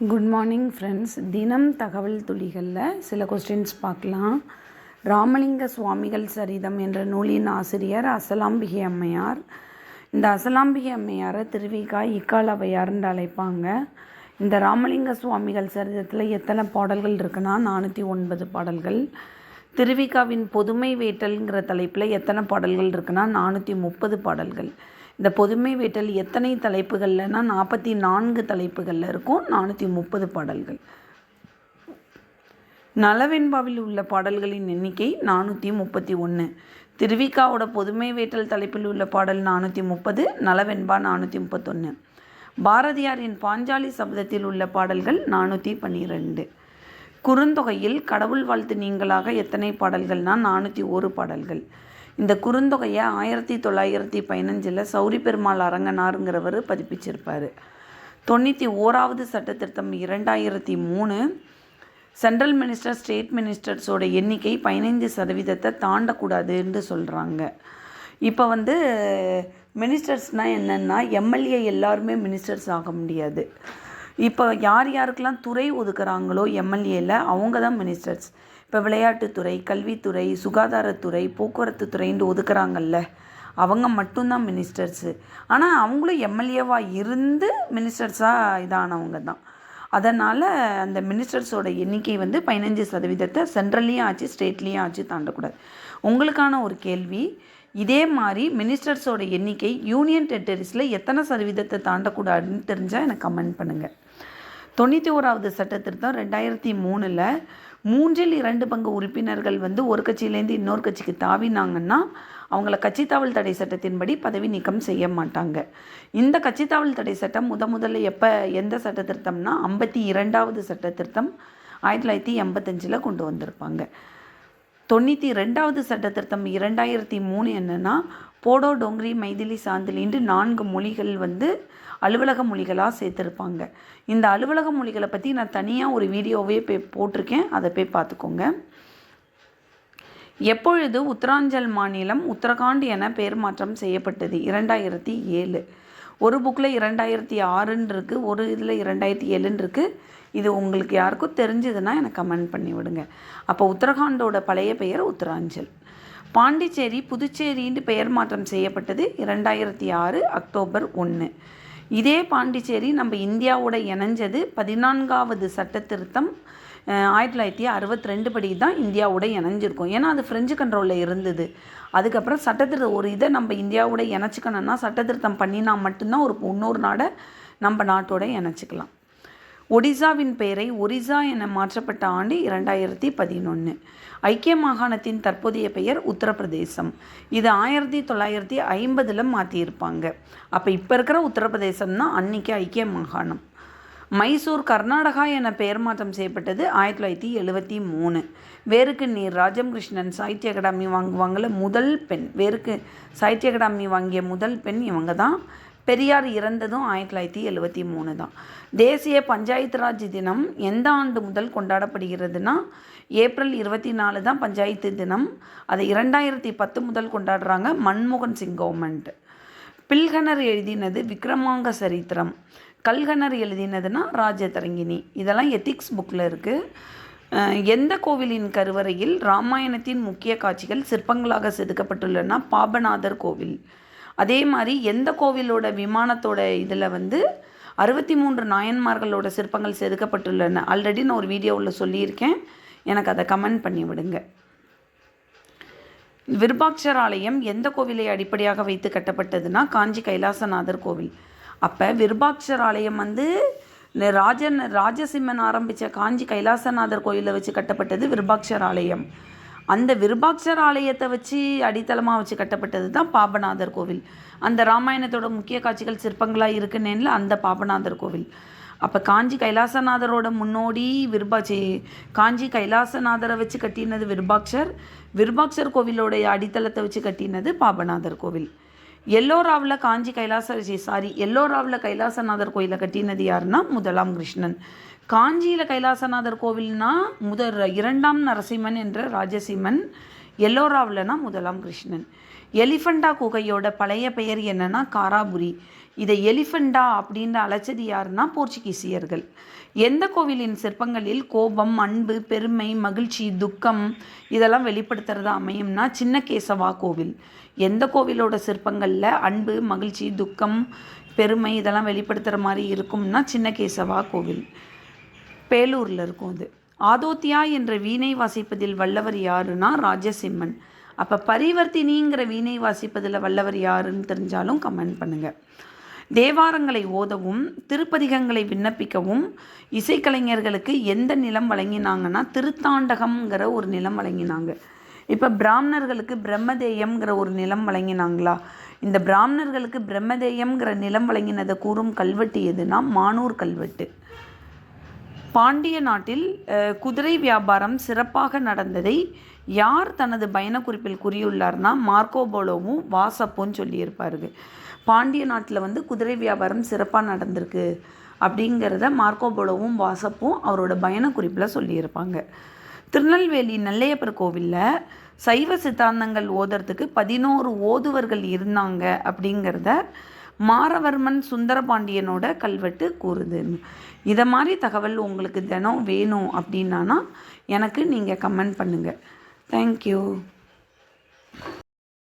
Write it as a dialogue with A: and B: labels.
A: Good morning friends தினம் தகவல் துளிகளில் சில கொஸ்டின்ஸ் பார்க்கலாம். ராமலிங்க சுவாமிகள் சரிதம் என்ற நூலின் ஆசிரியர் அசலாம்பிகை அம்மையார். இந்த அசலாம்பிகை அம்மையாரை திருவிகா இக்கால் அவையார்னு அழைப்பாங்க. இந்த ராமலிங்க சுவாமிகள் சரிதத்தில் எத்தனை பாடல்கள் இருக்குன்னா நானூற்றி ஒன்பது பாடல்கள். திருவிகாவின் பொதுமை வேட்டல்ங்கிற தலைப்பில் எத்தனை பாடல்கள் இருக்குன்னா நானூற்றி முப்பது பாடல்கள். இந்த பொதுமை வேட்டல் எத்தனை தலைப்புகள்லனா நாற்பத்தி நான்கு தலைப்புகளில் இருக்கும். நானூற்றி முப்பது பாடல்கள். நலவெண்பாவில் உள்ள பாடல்களின் எண்ணிக்கை நானூற்றி முப்பத்தி ஒன்று திருவிக்காவோட பொதுமை வேட்டல் தலைப்பில் உள்ள பாடல் நானூற்றி முப்பது நலவெண்பா நானூற்றி முப்பத்தொன்று பாரதியாரின் பாஞ்சாலி சப்தத்தில் உள்ள பாடல்கள் நானூற்றி பன்னிரெண்டு. குறுந்தொகையில் கடவுள் வாழ்த்து நீங்களாக எத்தனை பாடல்கள்னால் நானூற்றி ஒரு பாடல்கள். இந்த குறுந்தொகையை ஆயிரத்தி தொள்ளாயிரத்தி பதினஞ்சில் சௌரி பெருமாள் அரங்கனாருங்கிறவர் பதிப்பிச்சிருப்பார். தொண்ணூற்றி ஓராவது சட்ட திருத்தம் இரண்டாயிரத்தி மூணு சென்ட்ரல் மினிஸ்டர் ஸ்டேட் மினிஸ்டர்ஸோட எண்ணிக்கை பதினைந்து சதவீதத்தை தாண்டக்கூடாதுன்னு சொல்கிறாங்க இப்போ வந்து மினிஸ்டர்ஸ்னால் என்னென்னா எம்எல்ஏ எல்லாருமே மினிஸ்டர்ஸ் ஆக முடியாது. இப்போ யார் யாருக்கெல்லாம் துறை ஒதுக்குறாங்களோ எம்எல்ஏல அவங்க தான் மினிஸ்டர்ஸ். இப்போ விளையாட்டுத்துறை கல்வித்துறை சுகாதாரத்துறை போக்குவரத்து துறைன்னு ஒதுக்குறாங்கல்ல. அவங்க மட்டும்தான் மினிஸ்டர்ஸு ஆனால் அவங்களும் எம்எல்ஏவாக இருந்து மினிஸ்டர்ஸாக இதானவங்க தான். அதனால் அந்த மினிஸ்டர்ஸோட எண்ணிக்கை வந்து பதினஞ்சு சதவீதத்தை சென்ட்ரல்லையும் ஆச்சு ஸ்டேட்லேயும் ஆச்சு தாண்டக்கூடாது. உங்களுக்கான ஒரு கேள்வி இதே மாதிரி மினிஸ்டர்ஸோட எண்ணிக்கை யூனியன் டெரிட்டரிஸில் எத்தனை சதவீதத்தை தாண்டக்கூடாதுன்னு தெரிஞ்சால் எனக்கு கமெண்ட் பண்ணுங்கள் தொண்ணூற்றி ஓராவது சட்ட திருத்தம் ரெண்டாயிரத்தி மூணில் மூன்றில் இரண்டு பங்கு உறுப்பினர்கள் வந்து ஒரு கட்சியிலேருந்து இன்னொரு கட்சிக்கு தாவினாங்கன்னா அவங்கள கட்சித்தாவல் தடை சட்டத்தின்படி பதவி நீக்கம் செய்ய மாட்டாங்க. இந்த கட்சித்தாவல் தடை சட்டம் முத முதல்ல எப்போ எந்த சட்ட திருத்தம்னா ஐம்பத்தி இரண்டாவது சட்ட திருத்தம் ஆயிரத்தி தொள்ளாயிரத்தி எண்பத்தஞ்சில் கொண்டு வந்திருப்பாங்க. தொண்ணூற்றி ரெண்டாவது சட்ட திருத்தம் இரண்டாயிரத்தி மூணு என்னென்னா போடோ டோங்கிரி மைதிலி சாந்திலின்ட்டு நான்கு மொழிகள் வந்து அலுவலக மொழிகளாக சேர்த்துருப்பாங்க. இந்த அலுவலக மொழிகளை பற்றி நான் தனியாக ஒரு வீடியோவே போய் போட்டிருக்கேன். அதை போய் பார்த்துக்கோங்க. எப்பொழுது உத்தராஞ்சல் மாநிலம் உத்தரகாண்ட் என பெயர் மாற்றம் செய்யப்பட்டது? இரண்டாயிரத்தி ஏழு. ஒரு புக்கில் இரண்டாயிரத்தி ஆறுன்னு இருக்குது ஒரு இதில் இரண்டாயிரத்தி ஏழுன்னு இருக்குது இது உங்களுக்கு யாருக்கும் தெரிஞ்சதுன்னா எனக்கு கமெண்ட் பண்ணி விடுங்க அப்போ உத்தரகாண்டோட பழைய பெயர் உத்தராஞ்சல். பாண்டிச்சேரி புதுச்சேரின்னு பெயர் மாற்றம் செய்யப்பட்டது இரண்டாயிரத்தி ஆறு அக்டோபர் ஒன்று. இதே பாண்டிச்சேரி நம்ம இந்தியாவோட இணைஞ்சது பதினான்காவது சட்ட திருத்தம் ஆயிரத்தி தொள்ளாயிரத்தி அறுபத்தி ரெண்டு படி தான் இந்தியாவோட இணைஞ்சிருக்கும். ஏன்னா அது ஃப்ரெஞ்சு கண்ட்ரோலில் இருந்தது. அதுக்கப்புறம் சட்டத்திருத்தம் ஒரு இதை நம்ம இந்தியாவோட இணைச்சிக்கணும்னா சட்டத்திருத்தம் பண்ணினா மட்டும்தான் ஒரு இன்னொரு நாடை நம்ம நாட்டோட இணைச்சிக்கலாம். ஒடிசாவின் பெயரை ஒரிசா என மாற்றப்பட்ட ஆண்டு இரண்டாயிரத்தி பதினொன்று ஐக்கிய மாகாணத்தின் தற்போதைய பெயர் உத்தரப்பிரதேசம். இது ஆயிரத்தி தொள்ளாயிரத்தி ஐம்பதில் மாற்றியிருப்பாங்க அப்போ இப்போ இருக்கிற உத்தரப்பிரதேசம் தான் அன்னைக்கு ஐக்கிய மாகாணம். மைசூர் கர்நாடகா என பெயர் மாற்றம் செய்யப்பட்டது ஆயிரத்தி தொள்ளாயிரத்தி எழுபத்தி மூணு. வேருக்கு நீர் ராஜம் கிருஷ்ணன் சாகித்ய அகாடமி வாங்குவாங்கள முதல் பெண். வேருக்கு சாகித்ய அகாடமி வாங்கிய முதல் பெண் இவங்க தான் பெரியார் இறந்ததும் ஆயிரத்தி தொள்ளாயிரத்தி எழுபத்தி மூணு தான். தேசிய பஞ்சாயத்து ராஜ் தினம் எந்த ஆண்டு முதல் கொண்டாடப்படுகிறதுனா ஏப்ரல் இருபத்தி நாலு தான் பஞ்சாயத்து தினம். அதை இரண்டாயிரத்தி பத்து முதல் கொண்டாடுறாங்க மன்மோகன் சிங் கவர்மெண்ட் பில்கனர் எழுதினது விக்ரமாங்க சரித்திரம். கல்கனர் எழுதினதுன்னா ராஜதரங்கினி. இதெல்லாம் எத்திக்ஸ் புக்கில் இருக்குது எந்த கோவிலின் கருவறையில் ராமாயணத்தின் முக்கிய காட்சிகள் சிற்பங்களாக செதுக்கப்பட்டுள்ளன பாபநாதர் கோவில். அதே மாதிரி எந்த கோவிலோட விமானத்தோட இதில் வந்து அறுபத்தி மூன்று நாயன்மார்களோட சிற்பங்கள் செதுக்கப்பட்டுள்ளன. ஆல்ரெடி நான் ஒரு வீடியோவில் சொல்லியிருக்கேன். எனக்கு அதை கமெண்ட் பண்ணி விடுங்க. விருபாட்சர் ஆலயம் எந்த கோவிலை அடிப்படையாக வைத்து கட்டப்பட்டதுன்னா காஞ்சி கைலாசநாதர் கோவில். அப்போ விருபாட்சர் ஆலயம் வந்து ராஜன் ராஜசிம்மன் ஆரம்பித்த காஞ்சி கைலாசநாதர் கோயிலை வச்சு கட்டப்பட்டது விருபாட்சர் ஆலயம் அந்த விருபாட்சர் ஆலயத்தை வச்சு அடித்தளமாக வச்சு கட்டப்பட்டது தான் பாபநாதர் கோவில். அந்த ராமாயணத்தோட முக்கிய காட்சிகள் சிற்பங்களாக இருக்குன்னேன்ல அந்த பாபநாதர் கோவில். அப்போ காஞ்சி கைலாசநாதரோட முன்னோடி விருபாச்சி காஞ்சி கைலாசநாதரை வச்சு கட்டினது விருபாட்சர் விருபாட்சர் கோவிலோடைய அடித்தளத்தை வச்சு கட்டினது பாபநாதர் கோவில். எல்லோராவில் காஞ்சி கைலாச சாரி எல்லோராவில் கைலாசநாதர் கோயிலை கட்டினது யாருன்னா முதலாம் கிருஷ்ணன். காஞ்சியில் கைலாசநாதர் கோவில்னா முதல் இரண்டாம் நரசிம்மன் என்ற ராஜசிம்மன் எல்லோராவில்னா முதலாம் கிருஷ்ணன். எலிஃபண்டா குகையோட பழைய பெயர் என்னன்னா காராபுரி. இதை எலிஃபெண்டா அப்படின்னு அழைச்சது யாருன்னா போர்ச்சுகீசியர்கள். எந்த கோவிலின் சிற்பங்களில் கோபம் அன்பு பெருமை மகிழ்ச்சி துக்கம் இதெல்லாம் வெளிப்படுத்துறதா அமையும்னா சின்ன கேசவா கோவில். எந்த கோவிலோட சிற்பங்களில் அன்பு மகிழ்ச்சி துக்கம் பெருமை இதெல்லாம் வெளிப்படுத்துகிற மாதிரி இருக்கும்னா சின்ன கேசவா கோவில். பேலூரில் இருக்கும் அது. ஆதோத்தியா என்ற வீணை வாசிப்பதில் வல்லவர் யாருன்னா ராஜசிம்மன். அப்போ பரிவர்த்தினிங்கிற வீணை வாசிப்பதில் வல்லவர் யாருன்னு தெரிஞ்சாலும் கமெண்ட் பண்ணுங்கள் தேவாரங்களை ஓதவும் திருப்பதிகங்களை விண்ணப்பிக்கவும் இசைக்கலைஞர்களுக்கு எந்த நிலம் வழங்கினாங்கன்னா திருத்தாண்டகம்ங்கிற ஒரு நிலம் வழங்கினாங்க. இப்போ பிராமணர்களுக்கு பிரம்மதேயம்ங்கிற ஒரு நிலம் வழங்கினாங்களா? இந்த பிராமணர்களுக்கு பிரம்மதேயம்ங்கிற நிலம் வழங்கினதை கூறும் கல்வெட்டு எதுனா மானூர் கல்வெட்டு. பாண்டிய நாட்டில் குதிரை வியாபாரம் சிறப்பாக நடந்ததை யார் தனது பயணக்குறிப்பில் கூறியுள்ளார்னா மார்க்கோபோலோவும் வாசப்பும் சொல்லியிருப்பாருங்க. பாண்டிய நாட்டில் வந்து குதிரை வியாபாரம் சிறப்பாக நடந்திருக்கு அப்படிங்கிறத மார்க்கோபோலோவும் வாசப்பும் அவரோட பயணக்குறிப்பில் சொல்லியிருப்பாங்க. திருநெல்வேலி நெல்லையப்பர் கோவிலில் சைவ சித்தாந்தங்கள் ஓதுறதுக்கு பதினோரு ஓதுவர்கள் இருந்தாங்க அப்படிங்கிறத மாரவர்மன் சுந்தரபாண்டியனோட கல்வெட்டு கூறுது. இதை மாதிரி தகவல் உங்களுக்கு தினம் வேணும் அப்படின்னா எனக்கு நீங்கள் கமெண்ட் பண்ணுங்கள் தேங்க்யூ